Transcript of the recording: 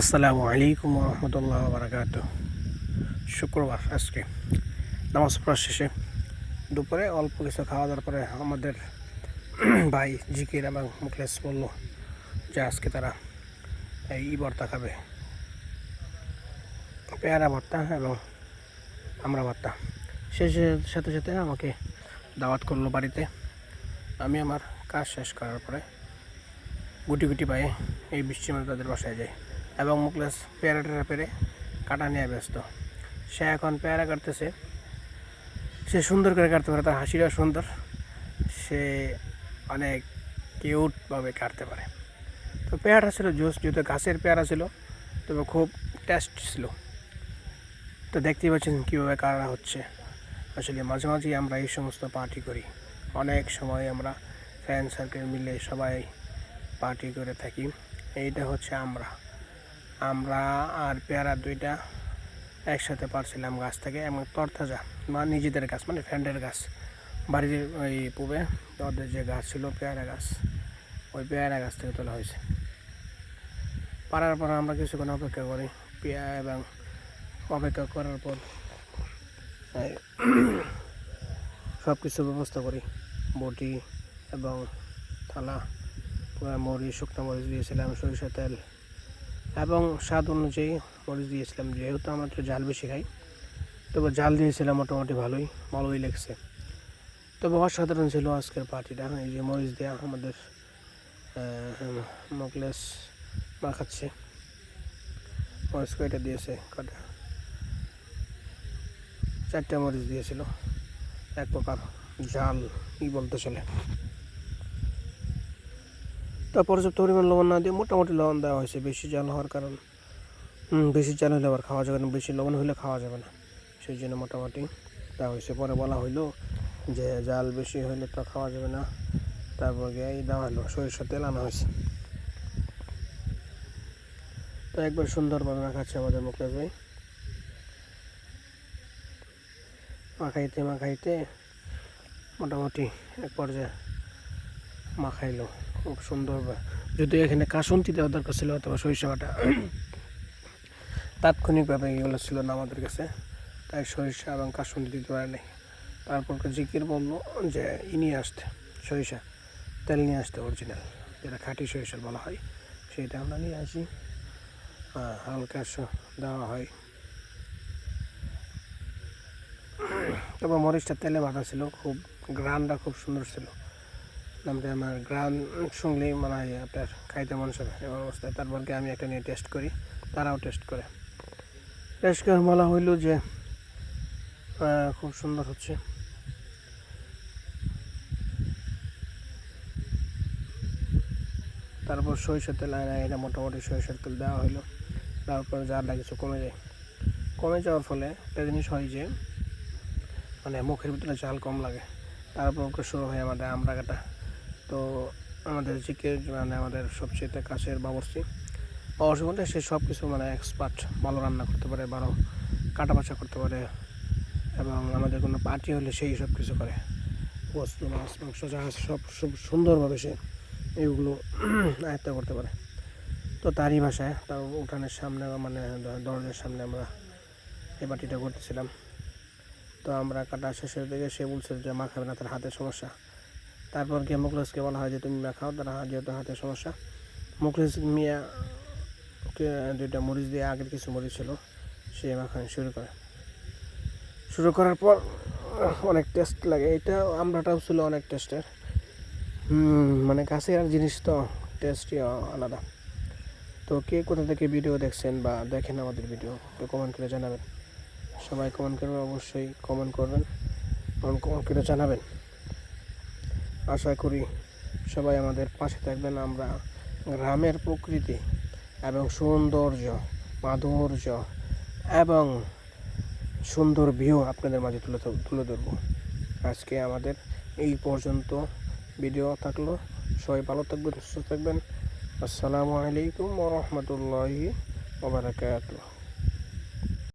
আসসালামু আলাইকুম রহমতুল্লাহ বারাকাত শুক্রবার আজকে। নামাজ পড়ার শেষে দুপুরে অল্প কিছু খাওয়া দাওয়ার পরে আমাদের ভাই জিকির এবং মুখলেস বলল যে আজকে তারা এই ভর্তা খাবে। পেয়ারা ভর্তা এবং আমরা ভর্তা। শেষের সাথে সাথে আমাকে দাওয়াত করল বাড়িতে। আমি আমার কাজ শেষ করার পরে গুটি গুটি পায়ে এই বৃষ্টির মধ্যে তাদের বাসায় যায় এবং মুখলেস পেয়ারা টেরা পেরে কাটা নিয়ে ব্যস্ত। সে এখন পেয়ারা কাটতেছে। সে সুন্দর করে কাটতে পারে, তার হাসিটাও সুন্দর। সে অনেক কিউটভাবে কাটতে পারে। তো পেয়ারা ছিল জুস, যেহেতু গাছের পেয়ারা ছিল, তবে খুব টেস্ট ছিল। তো দেখতেই পাচ্ছেন কীভাবে কাটা হচ্ছে। আসলে মাঝে মাঝেই আমরা এই সমস্ত পার্টি করি। অনেক সময় আমরা ফ্রেন্ড সার্কেল মিলে সবাই পার্টি করে থাকি। এইটা হচ্ছে আমরা। আমরা আর পেয়ারা দুইটা একসাথে পারছিলাম গাছ থেকে, এবং তরতাজা বা নিজেদের গাছ মানে ফ্রেন্ডের গাছ। বাড়ির ওই পূবে ওদের যে গাছ ছিল, পেয়ারা গাছ, ওই পেয়ারা গাছ থেকে তোলা হয়েছে। পারার পর আমরা কিছুক্ষণ অপেক্ষা করি, পেয়া এবং অপেক্ষা করার পর সব কিছুর ব্যবস্থা করি। বটি এবং থালা, মরিচ, শুকনো মরিচ দিয়েছিলাম সরিষা তেল এবং স্বাদ অনুযায়ী মরিচ দিয়েছিলাম, যেহেতু আমরা তো ঝাল বেশি খাই। তবে ঝাল দিয়েছিলাম, মোটামুটি ভালোই ভালোই লেগেছে। তবে অসাধারণ ছিল আজকের পার্টিটা। এই যে মরিচ দেওয়া আমাদের মকলেস মাখাচ্ছে মরিচ কয়টা দিয়েছে? কটা চারটা মরিচ দিয়েছিল। এক প্রকার জাল ই বলতে চলে। তা পর্যাপ্ত পরিমাণ লবণ না দিয়ে মোটামুটি লবণ দেওয়া হয়েছে। বেশি জাল হওয়ার কারণ বেশি জাল হলে আবার খাওয়া যাবে না, বেশি লবণ হলে খাওয়া যাবে না। সেই জন্য মোটামুটি দেওয়া হয়েছে। পরে বলা হইল যে জাল বেশি হলে তো খাওয়া যাবে না। তারপর গিয়ে এই দেওয়া হলো, সরিষার তেল আনা হয়েছে। তো একবার সুন্দরভাবে মাখাচ্ছে আমাদের মুখে ভাই মাখাইতে মাখাইতে মোটামুটি এক পর্যায়ে মাখাইলো। খুব সুন্দর যদি এখানে কাসন্তি দেওয়া দরকার ছিল অথবা সরিষা বাটা তাৎক্ষণিকভাবে এগুলো ছিল না আমাদের কাছে। তাই সরিষা এবং কাসন্তি দিতে পারে নাই তারপর জিকির বলল যে ই নিয়ে আসতে, সরিষা, তেল নিয়ে আসতে অরিজিনাল যেটা খাঁটি সরিষা বলা হয়। সেটা আমরা নিয়ে আসি। হালকা দেওয়া হয়। তবে মরিচটা তেলে ভাটা ছিল, খুব গ্রানটা খুব সুন্দর ছিল। নামটা আমার গ্রান শুনলেই মনে হয় আপনার খাইতে মন চাবে এমন অবস্থায়। তারপরকে আমি একটা নিয়ে টেস্ট করি, তারাও টেস্ট করে। টেস্ট করে বলা হইল যে খুব সুন্দর হচ্ছে। তারপর সরিষার তেল এটা মোটামুটি সরিষার তেল দেওয়া হইল। তারপর জারটা কিছু কমে যায়। কমে যাওয়ার ফলে একটা জিনিস হয় যে মানে মুখের ভিতরে চাল কম লাগে। তারপর শুরু হয় আমাদের আমরা কাটা তো আমাদের জিকে মানে আমাদের সবচেয়ে কাছের বাবরসি বাবরসি বলতে সে সব কিছু মানে এক্সপার্ট ভালো রান্না করতে পারে, ভালো কাটা বাছা করতে পারে এবং আমাদের কোনো পার্টি হলে সেই সব কিছু করে। বস্তু, মাছ, মাংস আছে সব সব সুন্দরভাবে সে এইগুলো আয়ত্ত করতে পারে। তো তারই ভাষায় তার উঠানের সামনে মানে দরজার সামনে আমরা এই বাটিটা করতেছিলাম। তো আমরা কাটা শেষের দিকে সে বলছিল যে মা খাবে না তার হাতের সমস্যা। তারপর গিয়ে মুখলেসকে বলা হয় যে, তুমি মাখাও তার হা- যেহেতু হাতে সমস্যা। মুখলেস মিয়া দুইটা মরিচ দিয়ে আগের কিছু মরিচ ছিল সে মাখানো শুরু করে। শুরু করার পর অনেক টেস্ট লাগে। এটা আমরাটাও ছিল অনেক টেস্টের। মানে কাছে আর জিনিস তো টেস্টই আলাদা। তো কে কোথা থেকে ভিডিও দেখছেন বা দেখেন আমাদের ভিডিও তো কমেন্ট করে জানাবেন। সবাই কমেন্ট করবেন অবশ্যই কমেন্ট করবেন। কমেন্ট করে জানাবেন। আশা করি সবাই আমাদের পাশে থাকবেন। আমরা গ্রামের প্রকৃতি এবং সৌন্দর্য, মাধুর্য এবং সুন্দর ভিউ আপনাদের মাঝে তুলে তুলে ধরবো। আজকে আমাদের এই পর্যন্ত ভিডিও থাকল। সবাই ভালো থাকবেন, সুস্থ থাকবেন। আসসালামু আলাইকুম রহমতুল্লাহি ওবরাকাতুহ